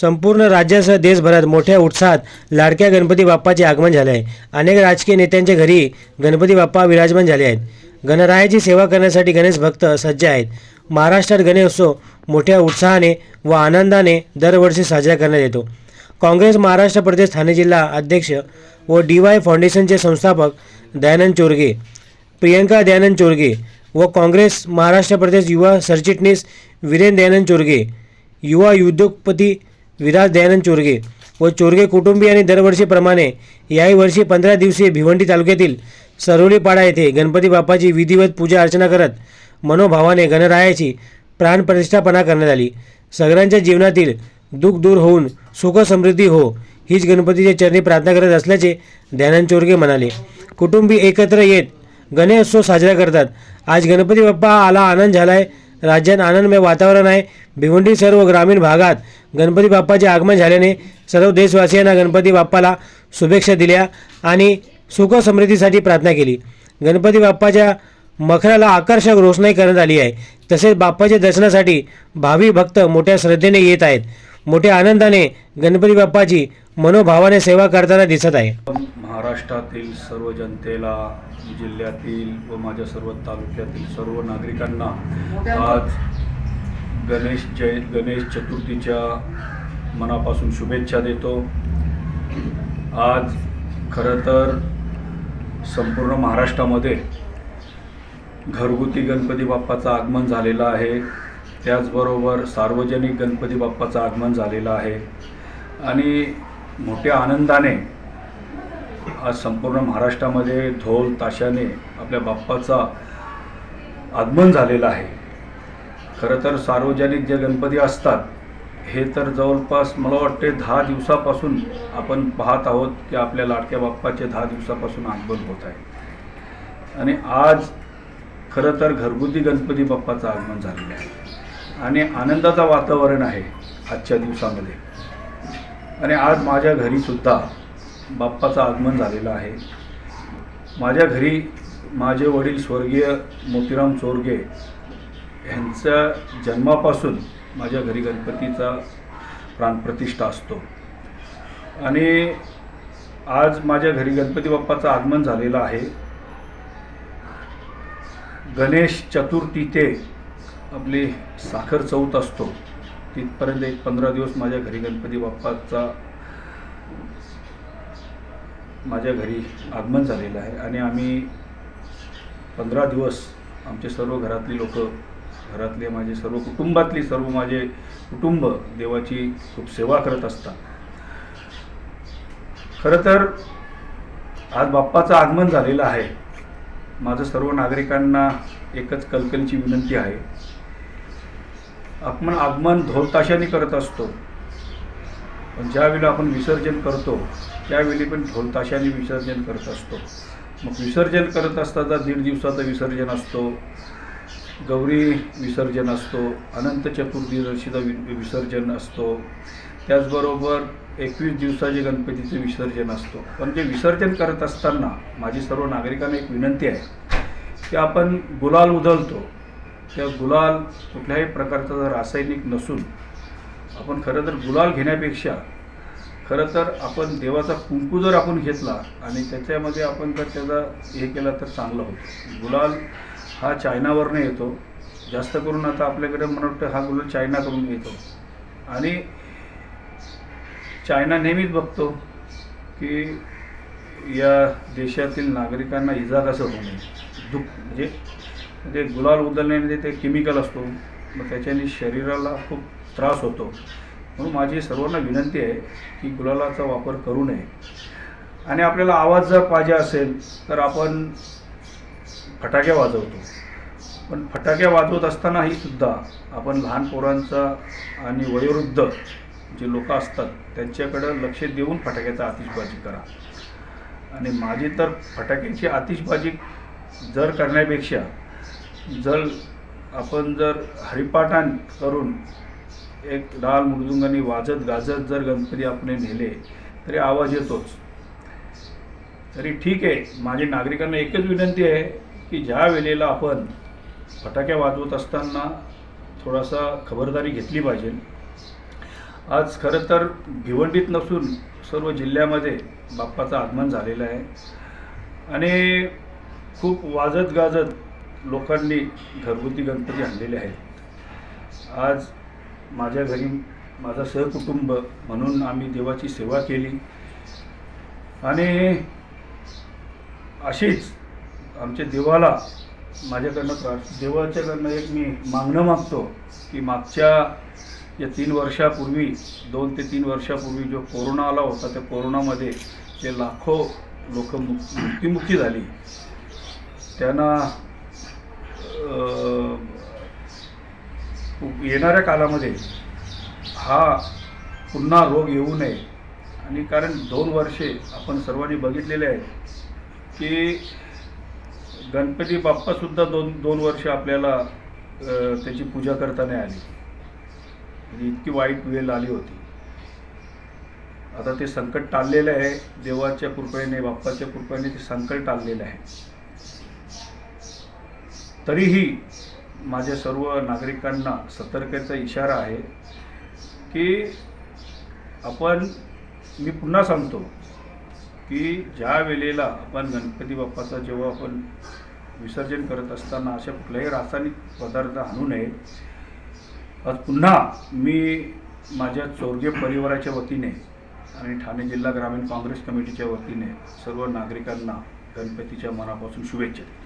संपूर्ण राज्यासह देशभरात मोठ्या उत्साहात लाडक्या गणपती बाप्पाचे आगमन झाले आहे. अनेक राजकीय नेत्यांच्या घरी गणपती बाप्पा विराजमान झाले आहेत. गणरायाची सेवा करण्यासाठी गणेश भक्त सज्ज आहेत. महाराष्ट्रात गणेशोत्सव मोठ्या उत्साहाने व आनंदाने दरवर्षी साजरा करण्यात येतो. काँग्रेस महाराष्ट्र प्रदेश ठाणे जिल्हा अध्यक्ष व डी वाय फाउंडेशनचे संस्थापक दयानंद चोरगे प्रियंका दयानंद चोरगे व काँग्रेस महाराष्ट्र प्रदेश युवा सरचिटणीस वीरेन दयानंद चोरगे युवा उद्योगपती विराज दयानंद चोरगे व चोरगे कुटुंबियांनी दरवर्षीप्रमाणे याही वर्षी पंधरा दिवसीय भिवंडी तालुक्यातील सरोलीपाडा येथे गणपती बाप्पाची विधिवत पूजा अर्चना करत मनोभावाने गणरायाची प्राणप्रतिष्ठापना करण्यात आली. सगळ्यांच्या जीवनातील दुःख दूर होऊन सुख समृद्धी हो हीच गणपतीच्या चरणी प्रार्थना करत असल्याचे दयानंद चोरगे म्हणाले. कुटुंबी एकत्र येत गणेशोत्सव साजरा करतात. आज गणपती बाप्पा आला आनंद झालाय राज्यात आनंदमय वातावरण आहे. भिवंडी सर्व ग्रामीण भागात गणपती बाप्पाचे आगमन झाल्याने सर्व देशवासियांना गणपती बाप्पाला शुभेच्छा दिल्या आणि सुख समृद्धीसाठी प्रार्थना केली. गणपती बाप्पाच्या मखराला आकर्षक रोषणाई करण्यात आली आहे. तसेच बाप्पाच्या दर्शनासाठी भावी भक्त मोठ्या श्रद्धेने येत आहेत. मोठ्या आनंदाने गणपती बाप्पाची मनोभावाने सेवा करताना दिसत आहे. महाराष्ट्रातील सर्व जनतेला जिल्ह्यातील व माझ्या सर्व तालुक्यातील सर्व नागरिकांना आज गणेश जय गणेश चतुर्थीच्या मनापासून शुभेच्छा देतो. आज खरं तर संपूर्ण महाराष्ट्रामध्ये घरगुती गणपती बाप्पाचं आगमन झालेलं आहे. त्याचबरोबर सार्वजनिक गणपती बाप्पाचं आगमन झालेलं आहे. आणि मोठ्या आनंदाने आज संपूर्ण महाराष्ट्रामध्ये ढोल ताशाने आपल्या बाप्पाचा आगमन झालेलं आहे. खरं तर सार्वजनिक जे गणपती असतात हे तर जवळपास मला वाटते दहा दिवसापासून आपण पाहत आहोत की आपल्या लाडक्या बाप्पाचे दहा दिवसापासून आगमन होत आहे. आणि आज खरं तर घरगुती गणपती बाप्पाचं आगमन झालेलं आहे. आणि आनंदाचं वातावरण आहे आजच्या दिवसामध्ये. आणि आज माझ्या घरीसुद्धा बाप्पाचं आगमन झालेलं आहे. माझ्या घरी माझे वडील स्वर्गीय मोतीराम चोरगे ह्यांच्या जन्मापासून माझ्या घरी गणपतीचा प्राणप्रतिष्ठा असतो. आणि आज माझ्या घरी गणपती बाप्पाचं आगमन झालेलं आहे. गणेश चतुर्थी ते आपली साखर चौथ असतो. तिथपर्यंत एक पंधरा दिवस माझ्या घरी गणपती बाप्पाचा माझ्या घरी आगमन झालेलं आहे आणि आम्ही पंधरा दिवस आमचे सर्व घरातली लोक घरातले माझे सर्व कुटुंबातली सर्व माझे कुटुंब देवाची खूप सेवा करत असतात. खरं तर आज बाप्पाचं आगमन झालेलं आहे. माझं सर्व नागरिकांना एकच कलकलीची विनंती आहे. आपण आगमन ढोलताशाने करत असतो. पण ज्यावेळेला आपण विसर्जन करतो त्यावेळी पण ढोलताशाने विसर्जन करत असतो. मग विसर्जन करत असताना दीड दिवसाचं विसर्जन असतो. गौरी विसर्जन असतो. अनंत चतुर्दशीचा वि विसर्जन असतो. त्याचबरोबर एकवीस दिवसाचे गणपतीचे विसर्जन असतो. पण जे विसर्जन करत असताना माझी सर्व नागरिकांना एक विनंती आहे की आपण गुलाल उधळतो. त्या गुलाल कुठल्याही प्रकारचा जर रासायनिक नसून आपण खरं तर गुलाल घेण्यापेक्षा खरं तर आपण देवाचा कुंकू जर आपण घेतला आणि त्याच्यामध्ये आपण जर त्याचा हे केला तर चांगलं होतं गुलाल हा चायनावरनं येतो. जास्त करून आता आपल्याकडे मला वाटतं हा गुलाल चायनाकडून येतो. आणि चायना नेहमीच बघतो की या देशातील नागरिकांना इजा कसं होऊ नये. दुःख म्हणजे म्हणजे गुलाल उदलण्यामध्ये ते केमिकल असतो. मग त्याच्याने शरीराला खूप त्रास होतो. म्हणून माझी सर्वांना विनंती आहे की गुलालाचा वापर करू नये. आणि आपल्याला आवाज जर पाहिजे असेल तर आपण फटाक्या वाजवतो. पण फटाक्या वाजवत असतानाही सुद्धा आपण लहान पोरांचा आणि वयोवृद्ध जे लोक असतात त्यांच्याकडं लक्ष देऊन फटाक्याचा आतिषबाजी करा. आणि माझी तर फटाक्याची आतिषबाजी जर करण्यापेक्षा जर आपण जर हरिपाठान करून एक लाल मृदुंगाने वाजत गाजत जर गणपती आपण नेले तरी आवाज येतोच. तरी ठीक आहे माझी नागरिकांना एकच विनंती आहे की ज्या वेळेला आपण फटाक्या वाजवत असताना थोडासा खबरदारी घेतली पाहिजे. आज खरं तर भिवंडीत नसून सर्व जिल्ह्यामध्ये बाप्पाचं आगमन झालेलं आहे. आणि खूप वाजत गाजत लोकांनी घरगुती गणपती आणलेले आहेत. आज माझ्या घरी माझा सहकुटुंब म्हणून आम्ही देवाची सेवा केली. आणि अशीच आमच्या देवाला माझ्याकडनं प्रार्थ देवाच्याकडनं एक मी मागणं मागतो की मागच्या या तीन वर्षापूर्वी दोन ते तीन वर्षापूर्वी जो कोरोना आला होता त्या कोरोनामध्ये जे लाखो लोक मुक्तिमुखी झाली. त्यांना येणाऱ्या कालामध्ये हा पुन्हा रोग येऊ नये. आणि कारण दोन वर्षे आपण सर्वांनी बघितलेले आहेत की गणपती बाप्पासुद्धा दोन दोन वर्ष आपल्याला त्याची पूजा करता नाही आली. म्हणजे इतकी वाईट वेळ आली होती. आता ते संकट टाळलेलं आहे. देवाच्या कृपेने बाप्पाच्या कृपेने ते संकट टाळलेलं आहे. तरीही माझ्या सर्व नागरिकांना सतर्कतेचा इशारा आहे की आपण मी पुन्हा सांगतो की ज्या वेळेला आपण गणपती बाप्पाचा जेव्हा आपण विसर्जन करत असताना अशा कुठल्याही रासायनिक पदार्थ आणू नये आज पुन्हा मी माझ्या चोरगे परिवाराच्या वतीने आणि ठाणे जिल्हा ग्रामीण काँग्रेस कमिटीच्या वतीने सर्व नागरिकांना गणपतीच्या मनापासून शुभेच्छा देतो.